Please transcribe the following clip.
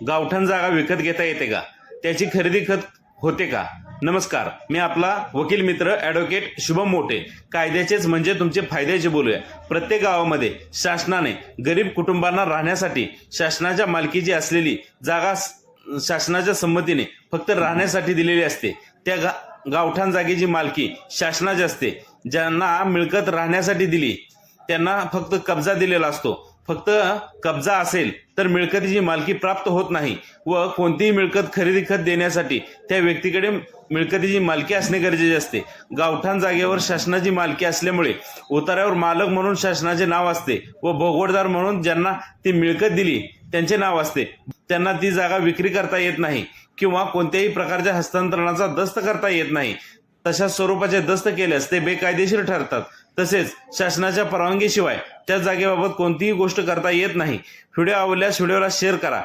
गावठाण जागा विकत घेता येते का? त्याची खरेदी खत होते का? नमस्कार मी आपला वकील मित्र ॲडव्होकेट शुभम मोठे. कायद्याचेच म्हणजे तुमचे फायद्याचे बोलूया. प्रत्येक गावामध्ये शासनाने गरीब कुटुंबांना राहण्यासाठी शासनाच्या मालकीची असलेली जागा शासनाच्या संमतीने फक्त राहण्यासाठी दिलेली असते. त्या गा गावठाण जागेची मालकी शासनाची असते. ज्यांना मिळकत राहण्यासाठी दिली त्यांना फक्त कब्जा दिलेला असतो. फक्त कब्जा असेल तर मिळकतीची मालकी प्राप्त होत नाही व कोणतीही मिळकत खरेदी खत देण्यासाठी त्या व्यक्तीकडे मिळकतीची मालकी असणे गरजेचे असते. गावठाण जागेवर शासनाची मालकी असल्यामुळे उतार्यावर मालक म्हणून शासनाचे नाव असते व भोगवडदार म्हणून ज्यांना ती मिळकत दिली त्यांचे नाव असते. त्यांना ती जागा विक्री करता येत नाही किंवा कोणत्याही प्रकारच्या हस्तांतरणाचा दस्त करता येत नाही. तशा स्वरूपाचे दस्त केल्यास ते बेकायदेशीर ठरतात. तसेच शासनाच्या परवानगीशिवाय त्या जागेबाबत कोणतीही गोष्ट करता येत नाही. व्हिडिओ आवडल्यास व्हिडिओला शेअर करा.